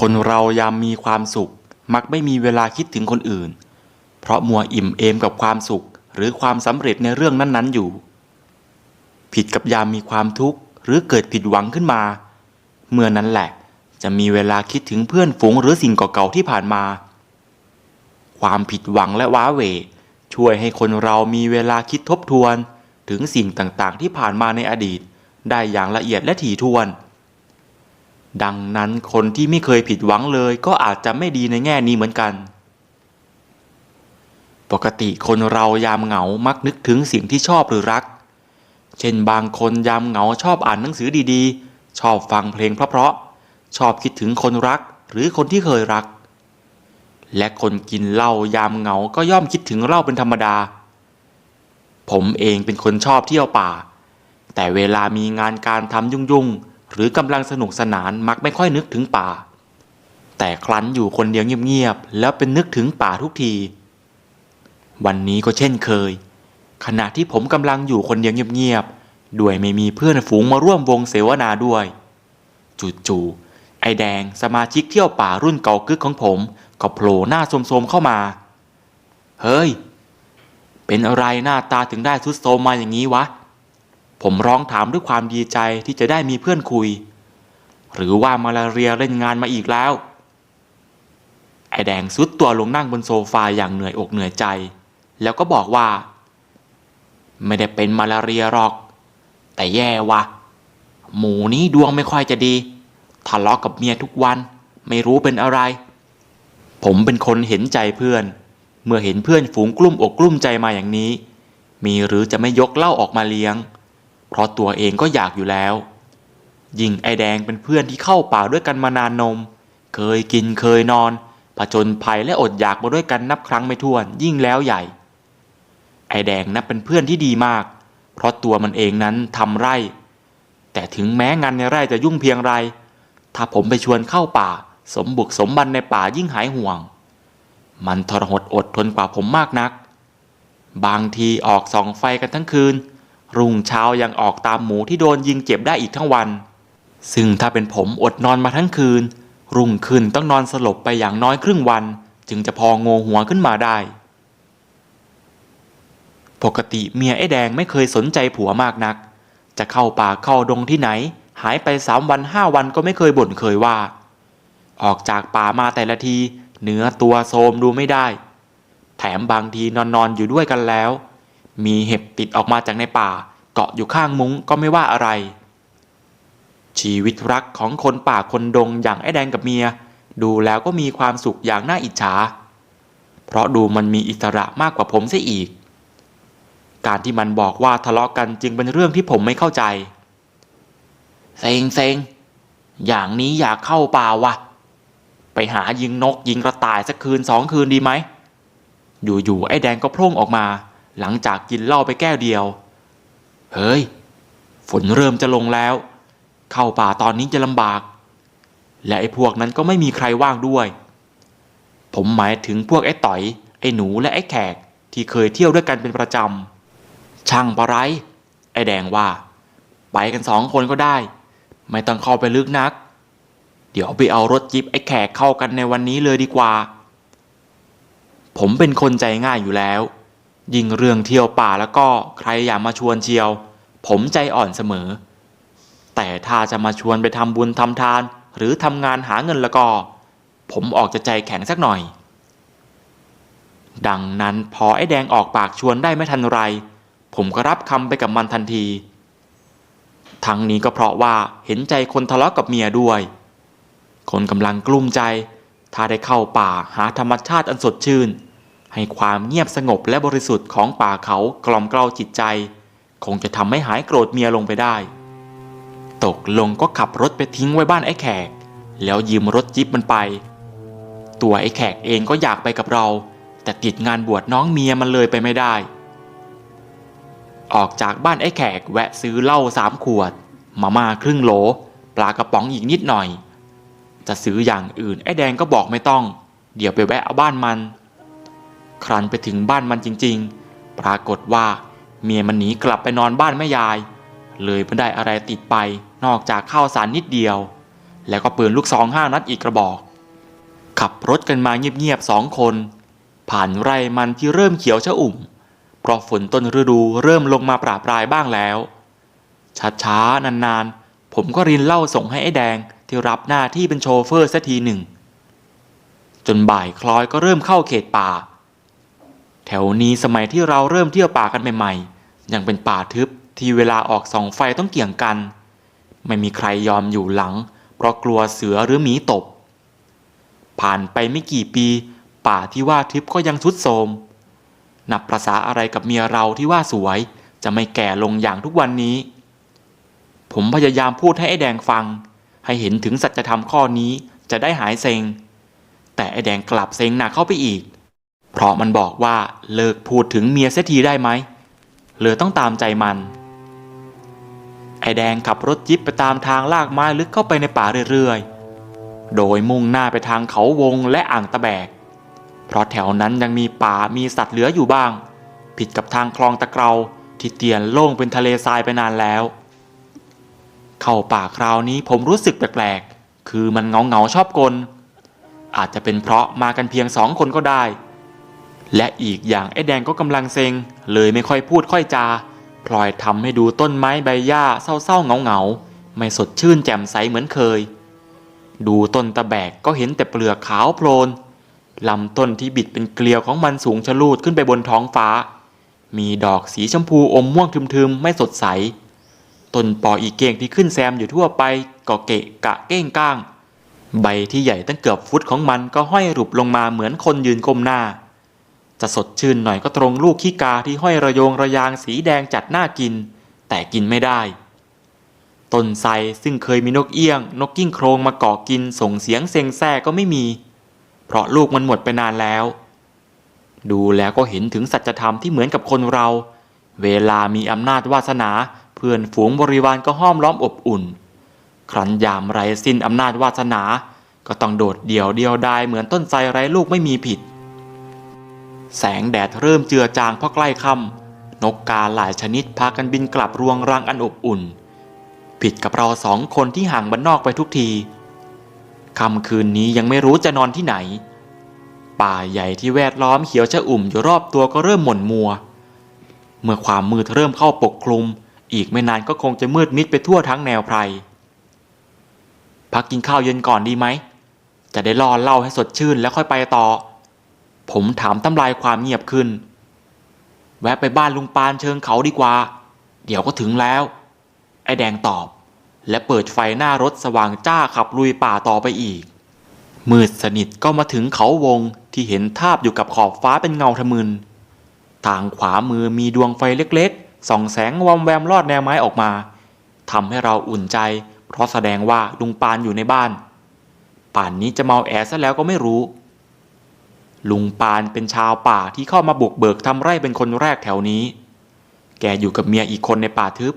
คนเรายามมีความสุข มักไม่มีเวลาคิดถึงคนอื่น เพราะมัวอิ่มเอมกับความสุข หรือความสำเร็จในเรื่องนั้นๆอยู่ ผิดกับยามมีความทุกข์หรือเกิดผิดหวังขึ้นมา เมื่อนั้นแหละ จะมีเวลาคิดถึงเพื่อนฝูงหรือสิ่งเก่าๆที่ผ่านมา ความผิดหวังและว้าเหวช่วยให้คนเรามีเวลาคิดทบทวน ถึงสิ่งต่างๆ ที่ผ่านมาในอดีต ได้อย่างละเอียดและถี่ถ้วน ดังนั้นคนที่ไม่เคยผิดหวังเลยก็อาจจะไม่ดีในแง่นี้เหมือนกัน ปกติคนเรายามเหงามักนึกถึงสิ่งที่ชอบหรือรัก เช่นบางคนยามเหงาชอบอ่านหนังสือดีๆ ชอบฟังเพลงเพราะๆชอบคิดถึงคนรักหรือคนที่เคยรัก และคนกินเหล้ายามเหงาก็ย่อมคิดถึงเหล้าเป็นธรรมดา ผมเองเป็นคนชอบเที่ยวป่า แต่เวลามีงานการทำยุ่งๆ หรือกำลังสนุกสนานมักไม่ค่อยนึกถึงป่า แต่ครั้นอยู่คนเดียวเงียบๆแล้วเป็นนึกถึงป่าทุกที วันนี้ก็เช่นเคย ขณะที่ผมกำลังอยู่คนเดียวเงียบๆด้วยไม่มีเพื่อนฝูงมาร่วมวงเสวนาด้วย จู่ๆไอแดงสมาชิกเที่ยวป่ารุ่นเก่ากึกของผมก็โผล่หน้าโสมๆเข้ามา เฮ้ย เป็นอะไรหน้าตาถึงได้ทุดโทมมาอย่างนี้วะ ผมร้องถามด้วยความดีใจที่จะได้มีเพื่อนคุย หรือว่ามาลาเรียเล่นงานมาอีกแล้ว ไอแดงซุดตัวลงนั่งบนโซฟาอย่างเหนื่อยอกเหนื่อยใจ แล้วก็บอกว่า ไม่ได้เป็นมาลาเรียหรอก แต่แย่วะหมูนี้ดวงไม่ค่อยจะดีทะเลาะกับเมียทุกวันไม่รู้เป็นอะไร ผมเป็นคนเห็นใจเพื่อน เมื่อเห็นเพื่อนฝูงกลุ่มอกกลุ่มใจมาอย่างนี้ มีหรือจะไม่ยกเหล้าออกมาเลี้ยง เพราะตัวเองก็อยากอยู่แล้ว ยิ่งไอแดงเป็นเพื่อนที่เข้าป่าด้วยกันมานานนม เคยกินเคยนอนผจญภัยและอดอยากมาด้วยกันนับครั้งไม่ถ้วนยิ่งแล้วใหญ่ ไอแดงนับเป็นเพื่อนที่ดีมาก เพราะตัวมันเองนั้นทำไร่ แต่ถึงแม้งานในไร่จะยุ่งเพียงไร ถ้าผมไปชวนเข้าป่า สมบุกสมบันในป่ายิ่งหายห่วง มันทรหดอดทนกว่าผมมากนัก บางทีออกส่องไฟกันทั้งคืน รุ่งเช้ายังออกตามหมูที่โดนยิงเจ็บได้อีกทั้งวัน ซึ่งถ้าเป็นผมอดนอนมาทั้งคืน รุ่งขึ้นต้องนอนสลบไปอย่างน้อยครึ่งวัน จึงจะพอโงหัวขึ้นมาได้ ปกติเมียไอ้แดงไม่เคยสนใจผัวมากนัก จะเข้าป่าเข้าดงที่ไหน หายไปสามวันห้าวันก็ไม่เคยบ่นเคยว่า ออกจากป่ามาแต่ละทีเนื้อตัวโทรมดูไม่ได้ แถมบางทีนอนนอนอยู่ด้วยกันแล้ว มีเห็บติดออกมาจากในป่า เกาะอยู่ข้างมุ้งก็ไม่ว่าอะไร ชีวิตรักของคนป่าคนดงอย่างไอ้แดงกับเมีย ดูแล้วก็มีความสุขอย่างน่าอิจฉา เพราะดูมันมีอิสระมากกว่าผมเสียอีก การที่มันบอกว่าทะเลาะกันจึงเป็นเรื่องที่ผมไม่เข้าใจ เซ็งเซ็งอย่างนี้อยากเข้าป่าวะไปหายิงนกยิงกระต่ายสักคืนสองคืนดีไหม อยู่ๆไอ้แดงก็โพร่งออกมา หลังจากกินเหล้าไปแก้วเดียว เฮ้ย ฝนเริ่มจะลงแล้ว เข้าป่าตอนนี้จะลำบาก และไอ้พวกนั้นก็ไม่มีใครว่างด้วย ผมหมายถึงพวกไอ้ต่อย ไอ้หนูและไอ้แขกที่เคยเที่ยวด้วยกันเป็นประจำ ช่างปะไร ไอ้แดงว่า ไปกันสองคนก็ได้ ไม่ต้องเข้าไปลึกนัก เดี๋ยวไปเอารถจิบไอ้แขกเข้ากันในวันนี้เลยดีกว่า ผมเป็นคนใจง่ายอยู่แล้ว ยิ่งเรื่องเที่ยวป่าแล้วก็ใครอยากมาชวนเชียว ผมใจอ่อนเสมอ แต่ถ้าจะมาชวนไปทำบุญทำทาน หรือทำงานหาเงินแล้วก็ ผมออกจะใจแข็งสักหน่อย ดังนั้นพอไอ้แดงออกปากชวนได้ไม่ทันไร ผมก็รับคำไปกับมันทันที ทั้งนี้ก็เพราะว่าเห็นใจคนทะเลาะกับเมียด้วย คนกำลังกลุ้มใจ ถ้าได้เข้าป่าหาธรรมชาติอันสดชื่น ให้ความเงียบสงบและบริสุทธิ์ของป่าเขากล่อมเกลาจิตใจ คงจะทำให้หายโกรธเมียลงไปได้ ตกลงก็ขับรถไปทิ้งไว้บ้านไอ้แขก แล้วยืมรถจิ๊บมันไป ตัวไอ้แขกเองก็อยากไปกับเรา แต่ติดงานบวชน้องเมียมันเลยไปไม่ได้ ออกจากบ้านไอ้แขกแวะซื้อเหล้าสามขวด มาม่าครึ่งโหล ปลากระป๋องอีกนิดหน่อย จะซื้ออย่างอื่นไอ้แดงก็บอกไม่ต้อง เดี๋ยวไปแวะเอาบ้านมัน ครั้นไปถึงบ้านมันจริง ๆ ปรากฏว่าเมียมันหนีกลับไปนอนบ้านแม่ยาย เลยไม่ได้อะไรติดไปนอกจากข้าวสารนิดเดียว แล้วก็ปืนลูกซองห้านัดอีกกระบอก ขับรถกันมาเงียบๆสองคน ผ่านไร่มันที่เริ่มเขียวชะอุ่ม เพราะฝนต้นฤดูเริ่มลงมาปราบปรายบ้างแล้วช้าๆนานๆ ผมก็รินเหล้าส่งให้ไอ้แดงที่รับหน้าที่เป็นโชเฟอร์สักทีหนึ่ง จนบ่ายคล้อยก็เริ่มเข้าเขตป่า แถวนี้สมัยที่เราเริ่มเที่ยวป่ากันใหม่ๆ ยังเป็นป่าทึบที่เวลาออกส่องไฟต้องเกี่ยงกัน ไม่มีใครยอมอยู่หลัง เพราะกลัวเสือหรือหมีตบ ผ่านไปไม่กี่ปี ป่าที่ว่าทึบก็ยังทุดโทรมนับประษาอะไรกับเมียเราที่ว่าสวยจะไม่แก่ลงอย่างทุกวันนี้ ผมพยายามพูดให้ไอ้แดงฟัง ให้เห็นถึงสัจธรรมข้อนี้จะได้หายเซ็ง แต่ไอ้แดงกลับเซ็งหนักเข้าไปอีก เพราะมันบอกว่าเลิกพูดถึงเมียเสียทีได้ไหมเลยต้องตามใจมัน ไอแดงขับรถจิ๊บไปตามทางลากไม้ลึกเข้าไปในป่าเรื่อยๆ โดยมุ่งหน้าไปทางเขาวงและอ่างตะแบก เพราะแถวนั้นยังมีป่ามีสัตว์เหลืออยู่บ้าง ผิดกับทางคลองตะเกราที่เตียนโล่งเป็นทะเลทรายไปนานแล้ว เข้าป่าคราวนี้ผมรู้สึกแปลกๆ คือมันเงาเงาๆชอบกล อาจจะเป็นเพราะมากันเพียงสองคนก็ได้ และอีกอย่างไอ้แดงก็กำลังเซ็ง เลยไม่ค่อยพูดค่อยจา พลอยทำให้ดูต้นไม้ใบหญ้าเศร้าๆเงาๆ ไม่สดชื่นแจ่มใสเหมือนเคย ดูต้นตะแบกก็เห็นแต่เปลือกขาวโพลนลำต้นที่บิดเป็นเกลียวของมันสูงชะลูดขึ้นไปบนท้องฟ้า มีดอกสีชมพูอมม่วงทึมๆ ไม่สดใส ต้นปออีเก้งที่ขึ้นแซมอยู่ทั่วไปก็เกะกะเก้งก้าง ใบที่ใหญ่ตั้งเกือบฟุตของมันก็ห้อยหลุบลงมาเหมือนคนยืนก้มหน้า จะสดชื่นหน่อยก็ตรงลูกขี้กาที่ห้อยระโยงระยางสีแดงจัดหน้ากิน แต่กินไม่ได้ ต้นไทรซึ่งเคยมีนกเอี้ยง นกกิ้งโครงมาเกาะกินส่งเสียงเซ็งแซ่ก็ไม่มี เพราะลูกมันหมดไปนานแล้ว ดูแล้วก็เห็นถึงสัจธรรมที่เหมือนกับคนเรา เวลามีอำนาจวาสนาเพื่อนฝูงบริวารก็ห้อมล้อมอบอุ่น ครั้นยามไรสิ้นอำนาจวาสนา ก็ต้องโดดเดี่ยวเดียวดายเหมือนต้นไทรไร้ลูกไม่มีผิด แสงแดดเริ่มเจือจางเพราะใกล้ค่ำนกกาหลายชนิดพากันบินกลับรวงรังอันอบอุ่น ผิดกับเราสองคนที่ห่างบ้านนอกไปทุกทีค่ำคืนนี้ยังไม่รู้จะนอนที่ไหน ป่าใหญ่ที่แวดล้อมเขียวชะอุ่มอยู่รอบตัวก็เริ่มหม่นมัว เมื่อความมืดเริ่มเข้าปกคลุม อีกไม่นานก็คงจะมืดมิดไปทั่วทั้งแนวไพร พักกินข้าวเย็นก่อนดีไหม จะได้รอเล่าให้สดชื่นแล้วค่อยไปต่อ ผมถามตำลายความเงียบขึ้น แวะไปบ้านลุงปานเชิงเขาดีกว่า เดี๋ยวก็ถึงแล้ว ไอ้แดงตอบ และเปิดไฟหน้ารถสว่างจ้าขับลุยป่าต่อไปอีก มืดสนิทก็มาถึงเขาวงที่เห็นทาบอยู่กับขอบฟ้าเป็นเงาทะมึน ทางขวามือมีดวงไฟเล็กๆ ส่องแสงวอมแวมลอดแนวไม้ออกมาทำให้เราอุ่นใจ เพราะแสดงว่าลุงปานอยู่ในบ้าน ป่านนี้จะเมาแอซะแล้วก็ไม่รู้ ลุงปานเป็นชาวป่าที่เข้ามาบุกเบิกทำไร่เป็นคนแรกแถวนี้ แกอยู่กับเมียอีกคนในป่าทึบ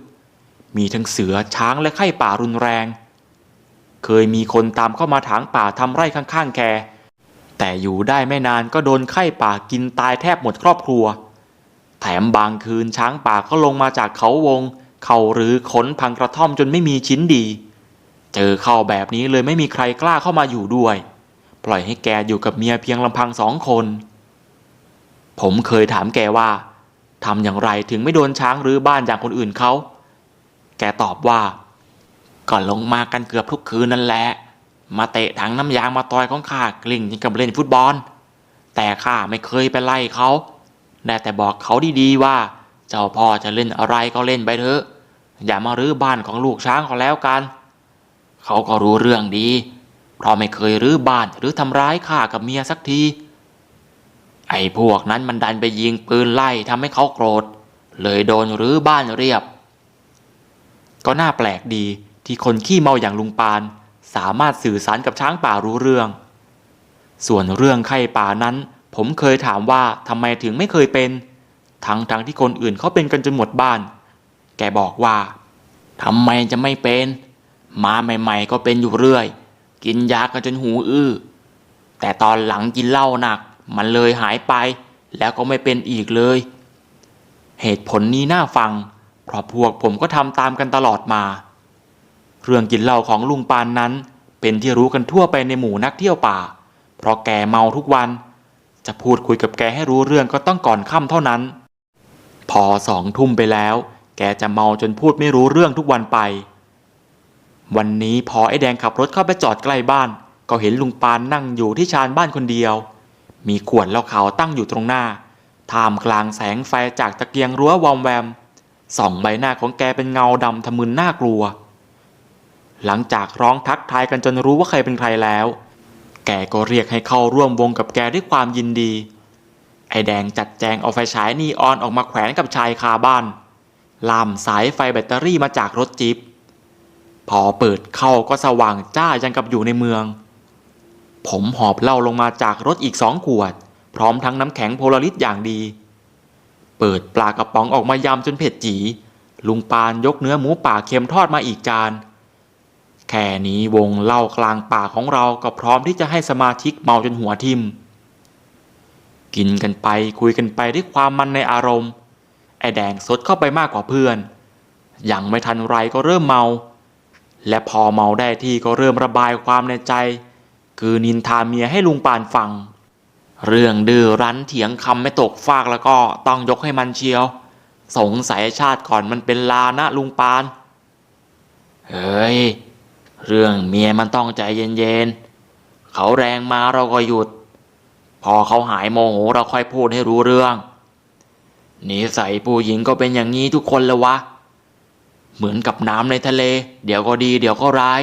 มีทั้งเสือช้างและไข้ป่ารุนแรง เคยมีคนตามเข้ามาถางป่าทำไร่ข้างๆ แก แต่อยู่ได้ไม่นานก็โดนไข้ป่ากินตายแทบหมดครอบครัว แถมบางคืนช้างป่าก็ลงมาจากเขาวง เขาหรือขนพังกระท่อมจนไม่มีชิ้นดี เจอเข้าแบบนี้เลยไม่มีใครกล้าเข้ามาอยู่ด้วย ปล่อยให้แกอยู่กับเมียเพียงลำพังสองคน ผมเคยถามแกว่าทำอย่างไรถึงไม่โดนช้างหรือบ้านอย่างคนอื่นเขา แกตอบว่าก็ลงมากันเกือบทุกคืนนั่นแหละ มาเตะถังน้ำยางมาต่อยของข้ากลิ่งยังกับเล่นฟุตบอล แต่ข้าไม่เคยไปไล่เขาได้แต่บอกเขาดีๆว่า เจ้าพ่อจะเล่นอะไรก็เล่นไปเถอะ อย่ามารื้อบ้านของลูกช้างเขาแล้วกัน เขาก็รู้เรื่องดี เพราะไม่เคยรื้อบ้านหรือทำร้ายข้ากับเมียสักที ไอ้พวกนั้นมันดันไปยิงปืนไล่ทำให้เขาโกรธ เลยโดนรื้อบ้านเรียบ ก็น่าแปลกดีที่คนขี้เมาอย่างลุงปาน สามารถสื่อสารกับช้างป่ารู้เรื่อง ส่วนเรื่องไข้ป่านั้น ผมเคยถามว่าทำไมถึงไม่เคยเป็น ทั้งทั้งที่คนอื่นเขาเป็นกันจนหมดบ้าน แกบอกว่าทำไมจะไม่เป็น มาใหม่ ๆ ก็เป็นอยู่เรื่อย กินยากันจนหูอื้อ แต่ตอนหลังกินเหล้าหนัก มันเลยหายไป แล้วก็ไม่เป็นอีกเลย เหตุผลนี้น่าฟัง เพราะพวกผมก็ทำตามกันตลอดมา เรื่องกินเหล้าของลุงปานนั้น เป็นที่รู้กันทั่วไปในหมู่นักเที่ยวป่า เพราะแกเมาทุกวัน จะพูดคุยกับแกให้รู้เรื่องก็ต้องก่อนค่ำเท่านั้น พอสองทุ่มไปแล้ว แกจะเมาจนพูดไม่รู้เรื่องทุกวันไป วันนี้พอไอ้แดงขับรถเข้าไปจอดใกล้บ้าน ก็เห็นลุงปานนั่งอยู่ที่ชานบ้านคนเดียว มีขวดเหล้าขาวตั้งอยู่ตรงหน้า ท่ามกลางแสงไฟจากตะเกียงรั้ววอมแวมส่องใบหน้าของแกเป็นเงาดำทะมึนน่ากลัว หลังจากร้องทักทายกันจนรู้ว่าใครเป็นใครแล้ว แกก็เรียกให้เข้าร่วมวงกับแกด้วยความยินดี ไอแดงจัดแจงเอาไฟฉายนีออนออกมาแขวนกับชายคาบ้าน ลามสายไฟแบตเตอรี่มาจากรถจิ๊บ พอเปิดเข้าก็สว่างจ้ายังกับอยู่ในเมือง ผมหอบเหล้าลงมาจากรถอีกสองขวด พร้อมทั้งน้ำแข็งโพลาริสอย่างดี เปิดปลากระป๋องออกมายำจนเผ็ดจี ลุงปานยกเนื้อหมูป่าเค็มทอดมาอีกจาน แค่นี้วงเหล้ากลางป่าของเราก็พร้อมที่จะให้สมาชิกเมาจนหัวทิ่มกินกันไปคุยกันไปด้วยความมันในอารมณ์ ไอแดงสดเข้าไปมากกว่าเพื่อนยังไม่ทันไรก็เริ่มเมา และพอเมาได้ที่ก็เริ่มระบายความในใจ คือนินทาเมียให้ลุงปานฟัง เรื่องดื้อรั้นเถียงคำไม่ตกฟากแล้วก็ต้องยกให้มันเชียว สงสัยชาติก่อนมันเป็นลานะลุงปาน เฮ้ย เรื่องเมียมันต้องใจเย็นๆ เขาแรงมาเราก็หยุด พอเขาหายโมโหเราค่อยพูดให้รู้เรื่องนิสัยผู้หญิงก็เป็นอย่างนี้ทุกคนเลยวะ เหมือนกับน้ำในทะเล เดี๋ยวก็ดีเดี๋ยวก็ร้าย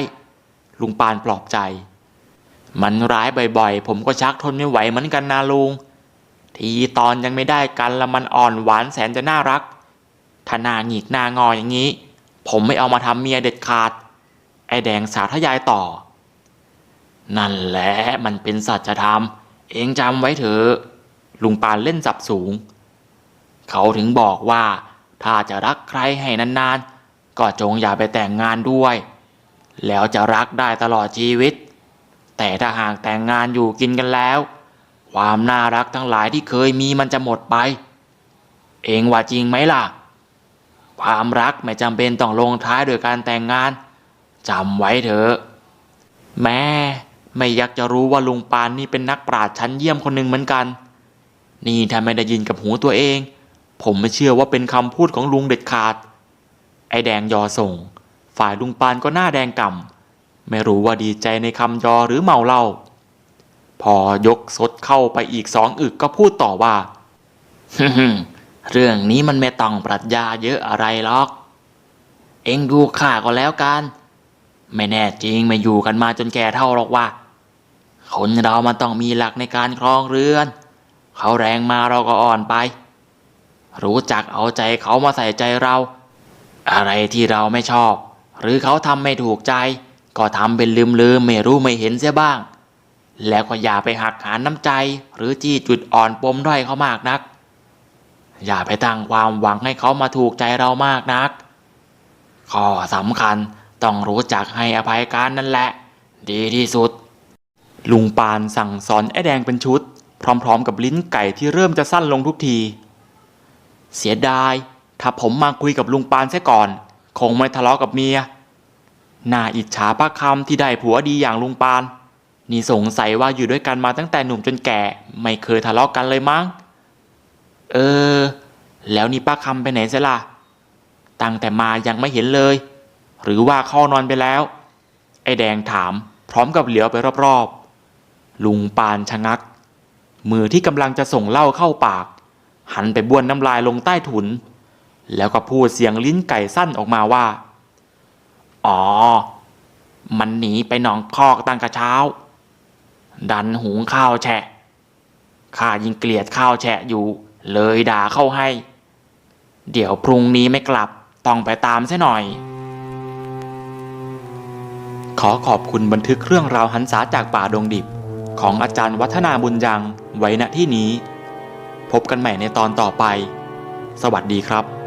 ลุงปานปลอบใจ มันร้ายบ่อยๆ ผมก็ชักทนไม่ไหวเหมือนกันนะลุง ทีตอนยังไม่ได้กันแล้วมันอ่อนหวานแสนจะน่ารักถ้าหน้าหงิกหน้างออย่างนี้ ผมไม่เอามาทำเมียเด็ดขาด ไอแดงสาธยายต่อ นั่นแหละมันเป็นสัจธรรม เองจำไว้เถอะลุงปานเล่นสับสูง เขาถึงบอกว่า ถ้าจะรักใครให้นานๆ ก็จงอย่าไปแต่งงานด้วย แล้วจะรักได้ตลอดชีวิต แต่ถ้าหากแต่งงานอยู่กินกันแล้ว ความน่ารักทั้งหลายที่เคยมีมันจะหมดไป เองว่าจริงไหมล่ะ ความรักไม่จำเป็นต้องลงท้ายโดยการแต่งงานจำไว้เถอะแม่ไม่อยากจะรู้ว่าลุงปานนี่เป็นนักปราชญ์ชั้นเยี่ยมคนหนึ่งเหมือนกัน นี่ถ้าไม่ได้ยินกับหูตัวเอง ผมไม่เชื่อว่าเป็นคำพูดของลุงเด็ดขาด ไอแดงยอส่ง ฝ่ายลุงปานก็หน้าแดงก่ำไม่รู้ว่าดีใจในคำยอหรือเมาเหล้าพอยกสดเข้าไปอีกสองอึกก็พูดต่อว่าเรื่องนี้มันไม่ต้องปรัชญาเยอะอะไรหรอก เอ็งดูข้าก็แล้วกัน ไม่แน่จริงไม่อยู่กันมาจนแก่เท่าหรอกว่า คนเรามันต้องมีหลักในการครองเรือน เขาแรงมาเราก็อ่อนไป รู้จักเอาใจเขามาใส่ใจเรา อะไรที่เราไม่ชอบ หรือเขาทำไม่ถูกใจ ก็ทำเป็นลืมลืมไม่รู้ไม่เห็นเสียบ้าง แล้วก็อย่าไปหักหานน้ำใจ หรือจี้จุดอ่อนปมด้อยเขามากนัก อย่าไปตั้งความหวังให้เขามาถูกใจเรามากนัก ข้อสำคัญต้องรู้จักให้อภัยการนั่นแหละ ดีที่สุด ลุงปานสั่งสอนไอ้แดงเป็นชุด พร้อมๆ กับลิ้นไก่ที่เริ่มจะสั้นลงทุกที เสียดาย ถ้าผมมาคุยกับลุงปานเสียก่อน คงไม่ทะเลาะกับเมีย น่าอิจฉาป้าคำที่ได้ผัวดีอย่างลุงปาน นี่สงสัยว่าอยู่ด้วยกันมาตั้งแต่หนุ่มจนแก่ ไม่เคยทะเลาะกันเลยมั้ง เออ แล้วนี่ป้าคำไปไหนเสียล่ะ ตั้งแต่มายังไม่เห็นเลย หรือว่าเข้านอนไปแล้ว ไอ้แดงถามพร้อมกับเหลียวไปรอบๆ ลุงปานชะงัก มือที่กำลังจะส่งเหล้าเข้าปาก หันไปบ้วนน้ำลายลงใต้ถุน แล้วก็พูดเสียงลิ้นไก่สั้นออกมาว่า อ๋อ มันหนีไปหนองคอกตั้งกระเช้า ดันหุงข้าวแฉะ ข้ายิงเกลียดข้าวแฉะอยู่ เลยด่าเข้าให้ เดี๋ยวพรุ่งนี้ไม่กลับต้องไปตามซะหน่อย ขอขอบคุณบันทึกเรื่องราวหันษาจากป่าดงดิบ ของอาจารย์วัฒนาบุญยังไว้ณที่นี้ พบกันใหม่ในตอนต่อไป สวัสดีครับ